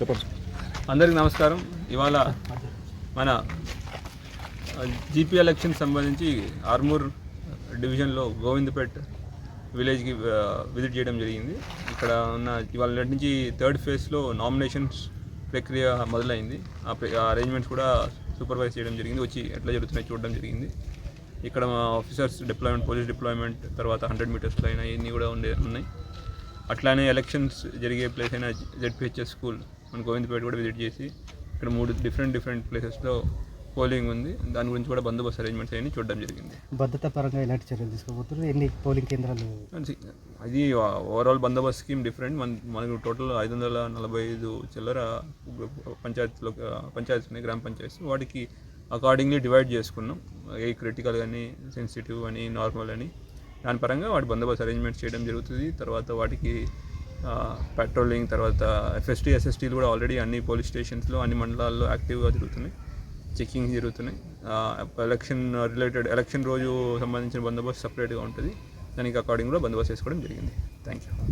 చెప్పండి. అందరికి నమస్కారం. ఇవాళ మన జీపీ ఎలక్షన్ సంబంధించి ఆర్మూర్ డివిజన్లో గోవిందపేట్ విలేజ్కి విజిట్ చేయడం జరిగింది. ఇక్కడ ఉన్న ఇవాళ నటి నుంచి థర్డ్ ఫేజ్లో నామినేషన్స్ ప్రక్రియ మొదలైంది. ఆ ప్ర- అరేంజ్మెంట్స్ కూడా సూపర్వైజ్ చేయడం జరిగింది. వచ్చి ఎట్లా జరుగుతున్నాయి చూడడం జరిగింది. ఇక్కడ మా ఆఫీసర్స్ డిప్లాయ్మెంట్ పోలీస్ డిప్లాయ్మెంట్ తర్వాత హండ్రెడ్ మీటర్స్ లైన్ అవన్నీ కూడా ఉండే ఉన్నాయి. అట్లానే ఎలక్షన్స్ జరిగే ప్లేస్ అయిన జెడ్పిహెచ్ఎస్ స్కూల్ మన గోవిందపేట కూడా విజిట్ చేసి ఇక్కడ మూడు డిఫరెంట్ డిఫరెంట్ ప్లేసెస్లో పోలింగ్ ఉంది. దాని గురించి కూడా బందోబస్తు అరేంజ్మెంట్స్ అయ్యి చూడడం జరిగింది. భద్రతా పరంగా ఎలాంటి చర్యలు తీసుకోబోతున్నారు? ఎన్ని పోలింగ్ కేంద్రాలు? అది అది ఓవరాల్ బందోబస్తు స్కీమ్ డిఫరెంట్ మన మనకు టోటల్ ఐదు వందల నలభై ఐదు చిల్లర పంచాయతీలో పంచాయతీస్ ఉన్నాయి గ్రామ పంచాయతీస్ వాటికి అకార్డింగ్లీ డివైడ్ చేసుకున్నాం. ఏ క్రిటికల్ అని సెన్సిటివ్ అని నార్మల్ అని. దాని పరంగా వాటి బందోబస్తు అరేంజ్మెంట్స్ చేయడం జరుగుతుంది. తర్వాత వాటికి పెట్రోలింగ్ తర్వాత ఎఫ్ఎస్టీ ఎస్ఎస్టీలు కూడా ఆల్రెడీ అన్ని పోలీస్ స్టేషన్స్లో అన్ని మండలాల్లో యాక్టివ్గా జరుగుతున్నాయి. చెక్కింగ్ జరుగుతున్నాయి. ఎలక్షన్ రిలేటెడ్ ఎలక్షన్ రోజు సంబంధించిన బందోబస్తు సపరేట్గా ఉంటుంది. దానికి అకార్డింగ్ కూడా బందోబస్తు చేసుకోవడం జరిగింది. Thank you